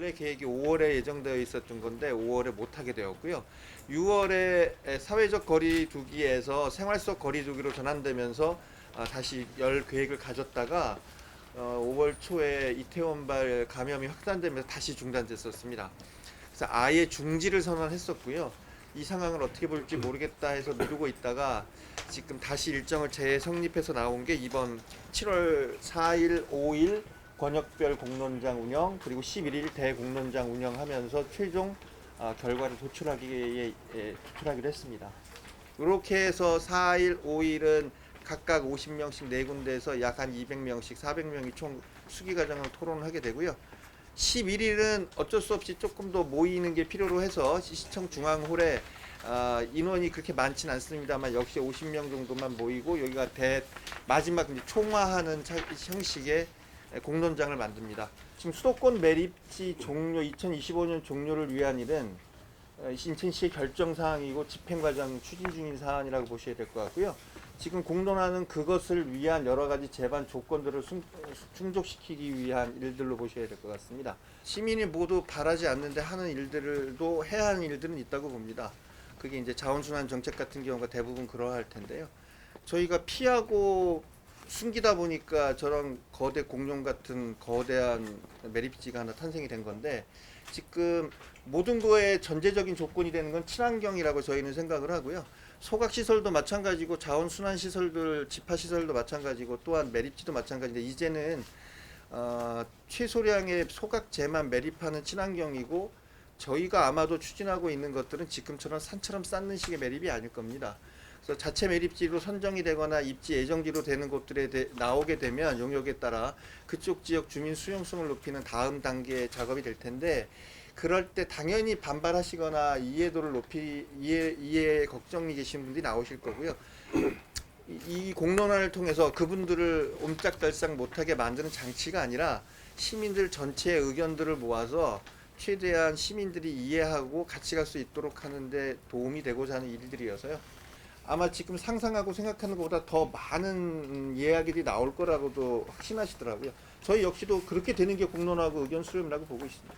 원래 계획이 5월에 예정되어 있었던 건데 5월에 못 하게 되었고요. 6월에 사회적 거리두기에서 생활 속 거리두기로 전환되면서 아, 다시 열 계획을 가졌다가 어, 5월 초에 이태원발 감염이 확산되면서 다시 중단됐었습니다. 그래서 아예 중지를 선언했었고요. 이 상황을 어떻게 볼지 모르겠다 해서 미루고 있다가 지금 다시 일정을 재성립해서 나온 게 이번 7월 4일, 5일 권역별 공론장 운영 그리고 11일 대공론장 운영하면서 최종 아, 결과를 도출하기에 예, 도출하기로 했습니다. 이렇게 해서 4일, 5일은 각각 50명씩 네 군데에서 약 한 200명씩 400명이 총 수기 과정을 토론을 하게 되고요. 11일은 어쩔 수 없이 조금 더 모이는 게 필요로 해서 시청 중앙홀에 아, 인원이 그렇게 많지는 않습니다만 역시 50명 정도만 모이고 여기가 대 마지막 이제 총화하는 차- 형식의 공론장을 만듭니다. 지금 수도권 매립지 종료 2025년 종료를 위한 일은 어, 인천시의 결정 사항이고 집행 과정 추진 중인 사안이라고 보셔야 될 것 같고요. 지금 공론화는 그것을 위한 여러 가지 제반 조건들을 충- 충족시키기 위한 일들로 보셔야 될 것 같습니다. 시민이 모두 바라지 않는데 하는 일들도 해야 하는 일들은 있다고 봅니다. 그게 이제 자원순환 정책 같은 경우가 대부분 그러할 텐데요. 저희가 피하고 숨기다 보니까 저런 거대 공룡 같은 거대한 매립지가 하나 탄생이 된 건데 지금 모든 거에 전제적인 조건이 되는 건 친환경이라고 저희는 생각을 하고요. 소각 시설도 마찬가지고 자원 순환 시설들, 집화 시설도 마찬가지고 또한 매립지도 마찬가지인데 이제는 어, 최소량의 소각재만 매립하는 친환경이고 저희가 아마도 추진하고 있는 것들은 지금처럼 산처럼 쌓는 식의 매립이 아닐 겁니다. 그래서 자체 매립지로 선정이 되거나 입지 예정지로 되는 곳들에 대, 나오게 되면 용역에 따라 그쪽 지역 주민 수용성을 높이는 다음 단계 작업이 될 텐데 그럴 때 당연히 반발하시거나 이해도를 높이 이해 이해 걱정이 계신 분들이 나오실 거고요. 이, 이 공론화를 통해서 그분들을 옴짝달싹 못하게 만드는 장치가 아니라 시민들 전체의 의견들을 모아서 최대한 시민들이 이해하고 같이 갈 수 있도록 하는데 도움이 되고자 하는 일들이어서요. 아마 지금 상상하고 생각하는 것보다 더 많은 이야기들이 나올 거라고도 확신하시더라고요. 저희 역시도 그렇게 되는 게 공론화하고 의견 수렴이라고 보고 있습니다.